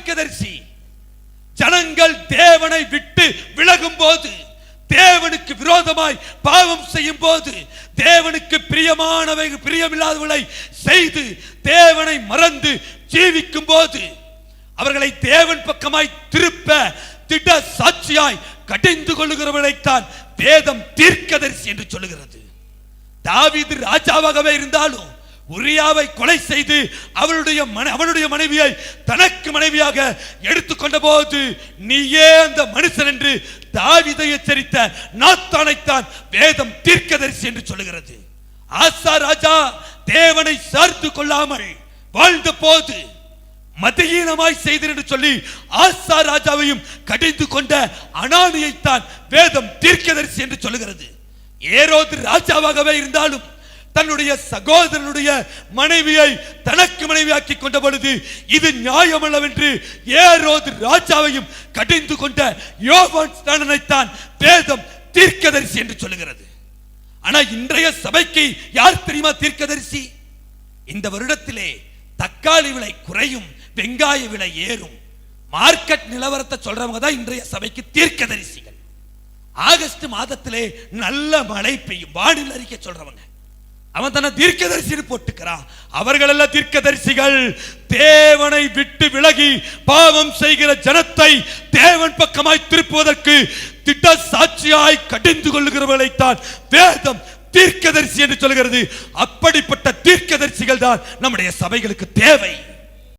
தீர்க்கதரிசி. ஜனங்கள் தேவனை விட்டு விலகும் போது தேவனுக்கு விரோதமாய் பாவம் செய்யும் போது தேவனுக்கு பிரியமானவை பிரியமில்லாதவளை செய்து தேவனை மறந்து ஜீவிக்கும் போது அவர்களை தேவன் பக்கமாய் திருப்ப திட சாட்சியாய் கடிந்து கொள்ளுகிறவளைத்தான் வேதம் தீர்க்கதரிசி என்று சொல்லுகிறது. தாவிது ராஜாவாகவே இருந்தாலும் உரியாவை கொலை செய்து அவளுடைய மன அவனுடைய மனைவியை தனக்கு மனைவியாக எடுத்துக்கொண்ட போது நீயே அந்த மனுஷன் என்று தாவிதை எச்சரித்த நாத்தானைத்தான் வேதம் தீர்க்கதரிசி என்று சொல்லுகிறது. ஆசா ராஜா தேவனை சார்ந்து கொள்ளாமல் வாழ்ந்த போது மதியீனமாய் செய்தேன் என்று சொல்லி ஆசா ராஜாவையும் கடிந்து கொண்ட அனானியைத்தான் வேதம் தீர்க்கதரிசி என்று சொல்லுகிறது. ஏரோது ராஜாவாகவே இருந்தாலும் தன்னுடைய சகோதரனுடைய மனைவியை தனக்கு மனைவியாக்கி கொண்ட பொழுது இது நியாயமல்லவென்று ஏரோது ராஜாவையும் கடிந்து கொண்ட யோவான் ஸ்நானனைத்தான் வேதம் தீர்க்கதரிசி என்று சொல்லுகிறது. ஆனா இன்றைய சபைக்கு யார் தெரியுமா தீர்க்கதரிசி? இந்த வருடத்திலே தக்காளி விலை குறையும் வெங்காய விலை ஏறும். மார்க்கெட் நிலவரத்தை சொல்றவங்க தான் இன்றைய சபைக்கு தீர்க்கதரிசிகள். ஆகஸ்ட் மாதத்திலே நல்ல மழை பெய்யும். வானிலை அறிக்கை சொல்றவங்க. அவன் தன்னை தீர்க்கதரிசின்னு போட்டுக்கிறான். அவர்கள் எல்லாம் தீர்க்கதரிசிகள். தேவனை விட்டு விலகி பாவம் செய்கிற ஜனத்தை தேவன் பக்கமாய் திருப்புவதற்கு திட்ட சாட்சியாய் கடிந்து கொள்ளுகிறவர்களைத்தான் வேதம் தீர்க்கதரிசி என்று சொல்கிறது. அப்படிப்பட்ட தீர்க்கதரிசிகள் தான் நம்முடைய சபைகளுக்கு தேவை.